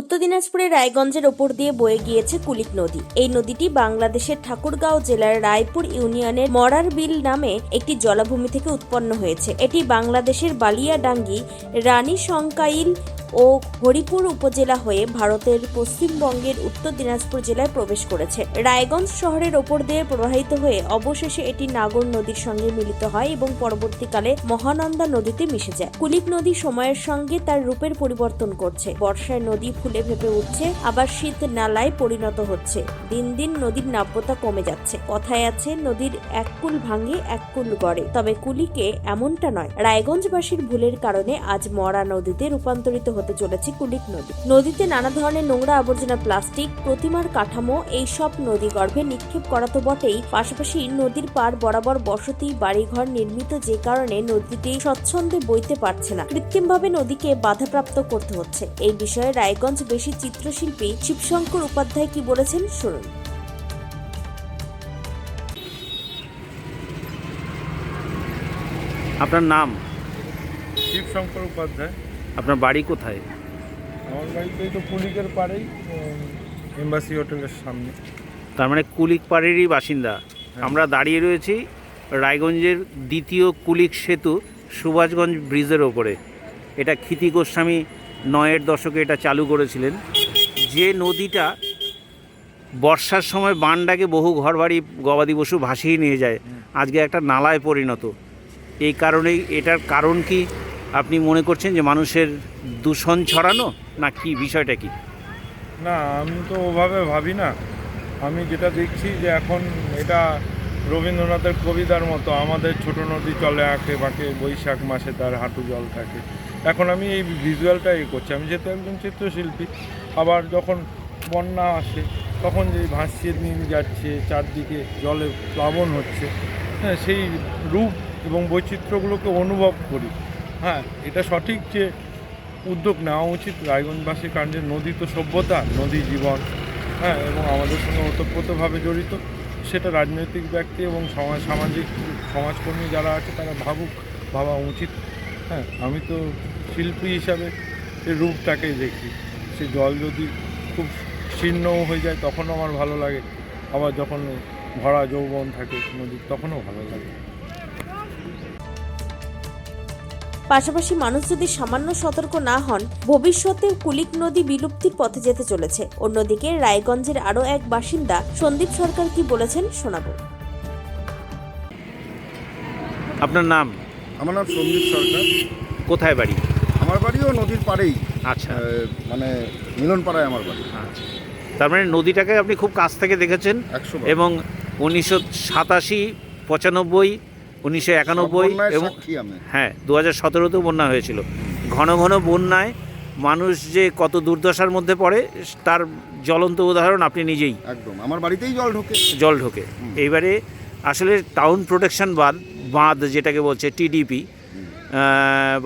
উত্তর দিনাজপুরের রায়গঞ্জের ওপর দিয়ে বয়ে গিয়েছে কুলিক নদী। এই নদীটি বাংলাদেশের ঠাকুরগাঁও জেলার রায়পুর ইউনিয়নের মরার বিল নামে একটি জলাভূমি থেকে উৎপন্ন হয়েছে। এটি বাংলাদেশের বালিয়াডাঙ্গি রানী সংকাইল ও হরিপুর উপজেলা হয়ে ভারতের পশ্চিমবঙ্গের উত্তর দিনাজপুর জেলায় প্রবেশ করেছে। রায়গঞ্জ শহরের ওপর দিয়ে প্রবাহিত হয়ে অবশেষে এটি নাগর নদীর সঙ্গে মিলিত হয় এবং পরবর্তীকালে মহানন্দা নদীতে মিশে যায়। কুলিক নদী সময়ের সঙ্গে তার রূপের পরিবর্তন করছে। বর্ষায় নদী ফুলে ফেপে উঠছে, আবার শীত নালায় পরিণত হচ্ছে। দিন দিন নদীর নাব্যতা কমে যাচ্ছে। কথায় আছে, নদীর এক কুল ভাঙে এক কুল গড়ে। তবে কুলিকে এমনটা নয়। রায়গঞ্জবাসীর ভুলের কারণে আজ মরা নদীতে রূপান্তরিত হতে চলেছে কুলিক নদী। নদীতে নানা ধরনের নোংরা আবর্জনা, প্লাস্টিক, প্রতিমার কাঠামো এই সব নদী গর্ভে নিক্ষেপ করা তো বটেই। পাশাপাশি নদীর পার বরাবর বসতি, বাড়িঘর নির্মিত যে কারণে নদীটি স্বচ্ছন্দে বইতে পারছে না। কৃত্রিমভাবে নদীকে বাধাপ্রাপ্ত করতে হচ্ছে। এই বিষয়ে রায়গঞ্জ বেশি চিত্রশিল্পী শিবশঙ্কর উপাধ্যায় কি বলেছেন, শুনুন। আপনার নাম? শিবশঙ্কর উপাধ্যায়। আপনার বাড়ি কোথায়? আমার বাড়িতে তো পুলিকের পাড়েই এম্বাসি হোটেলের সামনে। তার মানে কুলিক পাড়েরই বাসিন্দা। আমরা দাঁড়িয়ে রয়েছি রায়গঞ্জের দ্বিতীয় কুলিক সেতু সুভাষগঞ্জ ব্রিজের ওপরে। এটা ক্ষিতি গোস্বামী নয়ের দশকে এটা চালু করেছিলেন। যে নদীটা বর্ষার সময় বানডাকে বহু ঘরবাড়ি গবাদি পশু ভাসিয়ে নিয়ে যায় আজকে একটা নালায় পরিণত। এই কারণেই এটার কারণ কি? আপনি মনে করছেন যে মানুষের দূষণ ছড়ানো? না কি, বিষয়টা কি? না, আমি তো ওভাবে ভাবি না। আমি যেটা দেখছি যে এখন এটা রবীন্দ্রনাথের কবিতার মতো, আমাদের ছোট নদী চলে আঁকে, বাঁকে, বৈশাখ মাসে তার হাঁটু জল থাকে। এখন আমি এই ভিজুয়ালটা এ করছি। আমি যেহেতু একজন চিত্রশিল্পী, আবার যখন বন্যা আসে, তখন যে ভাসিয়ে নিয়ে যাচ্ছে, চারদিকে জলে প্লাবন হচ্ছে হ্যাঁ সেই রূপ এবং বৈচিত্র্যগুলোকে অনুভব করি। হ্যাঁ এটা সঠিক যে উদ্যোগ নেওয়া উচিত রায়গঞ্জবাসীর কারণ যে নদী তো সভ্যতা, নদী জীবন হ্যাঁ এবং আমাদের সঙ্গে ওতপ্রোতভাবে জড়িত, সেটা রাজনৈতিক ব্যক্তি এবং সমাজ, সামাজিক সমাজকর্মী যারা আছে তারা ভাবুক, ভাবা উচিত। হ্যাঁ আমি তো শিল্পী হিসাবে সেই রূপটাকেই দেখি। সে জল যদি খুব শীর্ণও হয়ে যায় তখনও আমার ভালো লাগে। আবার যখন ভরা যৌবন থাকে নদীর তখনও ভালো লাগে। পাশাপাশি মানুষ যদি সামান্য সতর্ক না হন ভবিষ্যতে কুলিক নদী বিলুপ্তির পথে যেতে চলেছে। অন্যদিকে রায়গঞ্জের আরও এক বাসিন্দা সন্দীপ সরকার কি বলেছেন শোনাবো। আপনার নাম? আমার নাম সন্দীপ সরকার। কোথায় বাড়ি? আমার বাড়িও নদীর পাড়েই। আচ্ছা। মানে মিলনপাড়ায় আমার বাড়ি। আচ্ছা। তার মানে নদীটাকে আপনি খুব কাছ থেকে দেখেছেন একশো এবং উনিশশো সাতাশি পঁচানব্বই উনিশশো একানব্বই এবং হ্যাঁ দু হাজার সতেরোতেও বন্যা হয়েছিল। ঘন ঘন বন্যায় মানুষ যে কত দুর্দশার মধ্যে পড়ে তার জ্বলন্ত উদাহরণ আপনি নিজেই। একদম আমার বাড়িতেই জল ঢোকে। জল ঢোকে। এইবারে আসলে টাউন প্রোটেকশন বাঁধ বাঁধ যেটাকে বলছে টিডিপি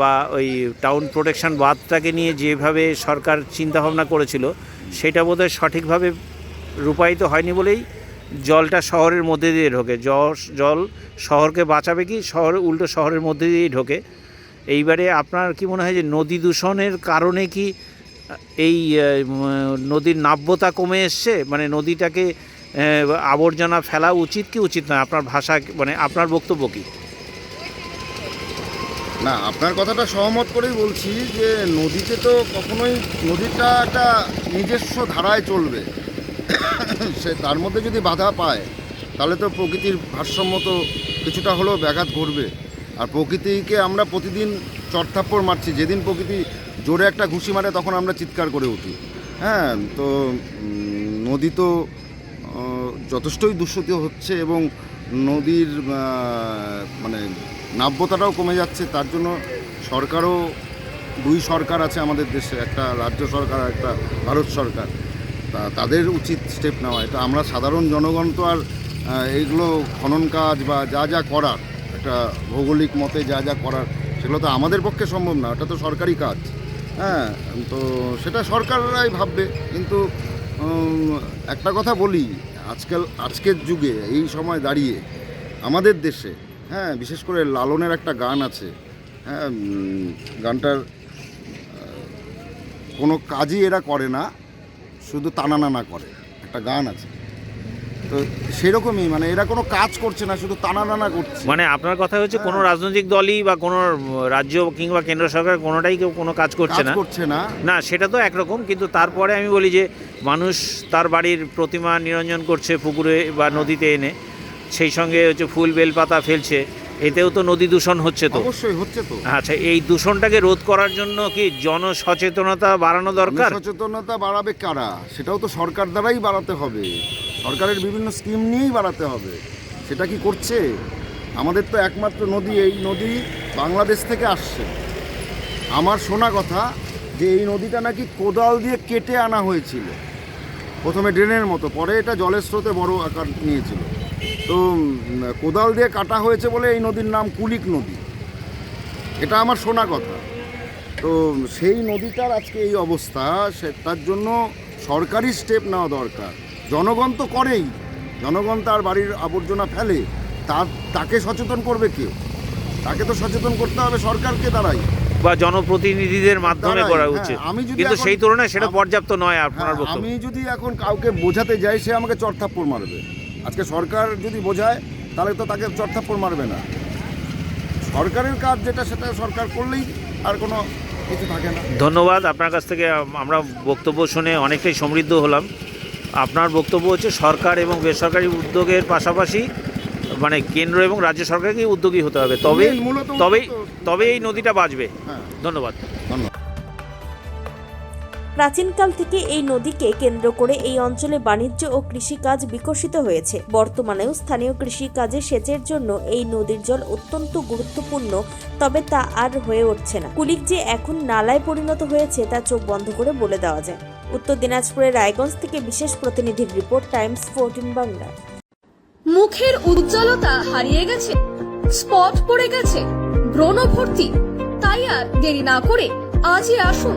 বা ওই টাউন প্রোটেকশন বাঁধটাকে নিয়ে যেভাবে সরকার চিন্তাভাবনা করেছিল সেটা বোধহয় সঠিকভাবে রূপায়িত হয়নি বলেই জলটা শহরের মধ্যে দিয়ে ঢোকে। জল শহরকে বাঁচাবে কি? শহর, উল্টো শহরের মধ্যে দিয়েই ঢোকে। এইবারে আপনার কি মনে হয় যে নদী দূষণের কারণে কি, এই নদীর নাব্যতা কমে এসছে? মানে নদীটাকে আবর্জনা ফেলা উচিত কি উচিত নয়? আপনার ভাষা মানে আপনার বক্তব্য কি? না, আপনার কথাটা সহমত করেই বলছি যে নদীতে তো কখনোই, নদীটা একটা নিজস্ব ধারায় চলবে। সে তার মধ্যে যদি বাধা পায়, তাহলে তো প্রকৃতির ভারসাম্য তো কিছুটা হলেও ব্যাঘাত ঘটবে। আর প্রকৃতিকে আমরা প্রতিদিন চড়থাপ্পড় মারছি। যেদিন প্রকৃতি জোরে একটা ঘুষি মারে, তখন আমরা চিৎকার করে উঠি। হ্যাঁ তো নদী তো যথেষ্টই দূষিত হচ্ছে এবং নদীর মানে নাব্যতাটাও কমে যাচ্ছে। তার জন্য সরকারও, দুই সরকার আছে আমাদের দেশে, একটা রাজ্য সরকার আর একটা ভারত সরকার। তাদের উচিত স্টেপ নেওয়া। এটা আমরা সাধারণ জনগণ তো আর এইগুলো খনন কাজ বা যা যা করার, একটা ভৌগোলিক মতে যা যা করার, সেগুলো তো আমাদের পক্ষে সম্ভব না, ওটা তো সরকারি কাজ। হ্যাঁ তো সেটা সরকাররাই ভাববে, কিন্তু একটা কথা বলি, আজকাল, আজকের যুগে, এই সময় দাঁড়িয়ে, আমাদের দেশে হ্যাঁ বিশেষ করে লালনের একটা গান আছে হ্যাঁ গানটার কোনো কাজই এরা করে না শুধু টানা নানা করে একটা গান আছে। তো সেরকমই মানে এরা কোনো কাজ করছে না শুধু টানা নানা করছে। মানে আপনার কথা হচ্ছে কোনো রাজনৈতিক দলই বা কোনো রাজ্য কিংবা কেন্দ্র সরকার কোনোটাই কেউ কোনো কাজ করছে না। করছে না। না সেটা তো একরকম কিন্তু তারপরে আমি বলি যে মানুষ তার বাড়ির প্রতিমা নিরঞ্জন করছে পুকুরে বা নদীতে এনে সেই সঙ্গে হচ্ছে ফুল বেলপাতা ফেলছে। এতেও তো নদী দূষণ হচ্ছে তো। অবশ্যই হচ্ছে তো। আচ্ছা এই দূষণটাকে রোধ করার জন্য কি জনসচেতনতা বাড়ানো দরকার? সচেতনতা বাড়াবে কারা? সেটাও তো সরকার দ্বারাই বাড়াতে হবে। সরকারের বিভিন্ন স্কিম নিয়েই বাড়াতে হবে। সেটা কি করছে? আমাদের তো একমাত্র নদী এই নদী বাংলাদেশ থেকে আসছে। আমার শোনা কথা যে এই নদীটা নাকি কোদাল দিয়ে কেটে আনা হয়েছিল। প্রথমে ড্রেনের মতো পরে এটা জলের স্রোতে বড় আকার নিয়েছিল। তো কোদাল দিয়ে কাটা হয়েছে বলে এই নদীর নাম কুলিক নদী। এটা আমার শোনা কথা। তো সেই নদীটার আজকে এই অবস্থা সে তার জন্য সরকারি স্টেপ নেওয়া দরকার। জনগণ তো করেই। জনগণ তার বাড়ির আবর্জনা ফেলে। তার তাকে সচেতন করবে কেউ তাকে তো সচেতন করতে হবে সরকারকে দাঁড়াই বা জনপ্রতিনিধিদের মাধ্যমে করা হ্যাঁ, উচিত আমি যদি কিন্তু সেই তুলনায় সেটা পর্যাপ্ত নয় আপনার হ্যাঁ, আমি যদি এখন কাউকে বোঝাতে যাই সে আমাকে চড়থাপ্পড় মারবে। আজকে সরকার যদি বোঝায় তাহলে তো তাকে চড়থাপ্পড় মারবে না। সরকারের কাজ যেটা সেটা সরকার করলেই আর কোনো কিছু থাকে না। ধন্যবাদ। আপনার কাছ থেকে আমরা বক্তব্য শুনে অনেকটাই সমৃদ্ধ হলাম। আপনার বক্তব্য হচ্ছে সরকার এবং বেসরকারি উদ্যোগের পাশাপাশি মানে কেন্দ্র এবং রাজ্য সরকারকেই উদ্যোগী হতে হবে। তবে তবেই তবে এই নদীটা বাঁচবে। হ্যাঁ। ধন্যবাদ। প্রাচীনকাল থেকে এই নদীকে কেন্দ্র করে এই অঞ্চলে বাণিজ্য ও কৃষিকাজ বিকশিত হয়েছে। বর্তমানেও স্থানীয় কৃষিকাজে সেচের জন্য এই নদীর জল অত্যন্ত গুরুত্বপূর্ণ, তবে তা আর হয়ে উঠছে না। কুলিক যে এখন নালায় পরিণত হয়েছে তা চোখ বন্ধ করে বলে দেওয়া যায়। উত্তর দিনাজপুরের রায়গঞ্জ থেকে বিশেষ প্রতিনিধির রিপোর্ট, টাইমস ফোরটিন বাংলা। মুখের উজ্জ্বলতা হারিয়ে গেছে, স্পট পড়ে গেছে, ব্রণ ভর্তি। তাই আর দেরি না করে আজই আসুন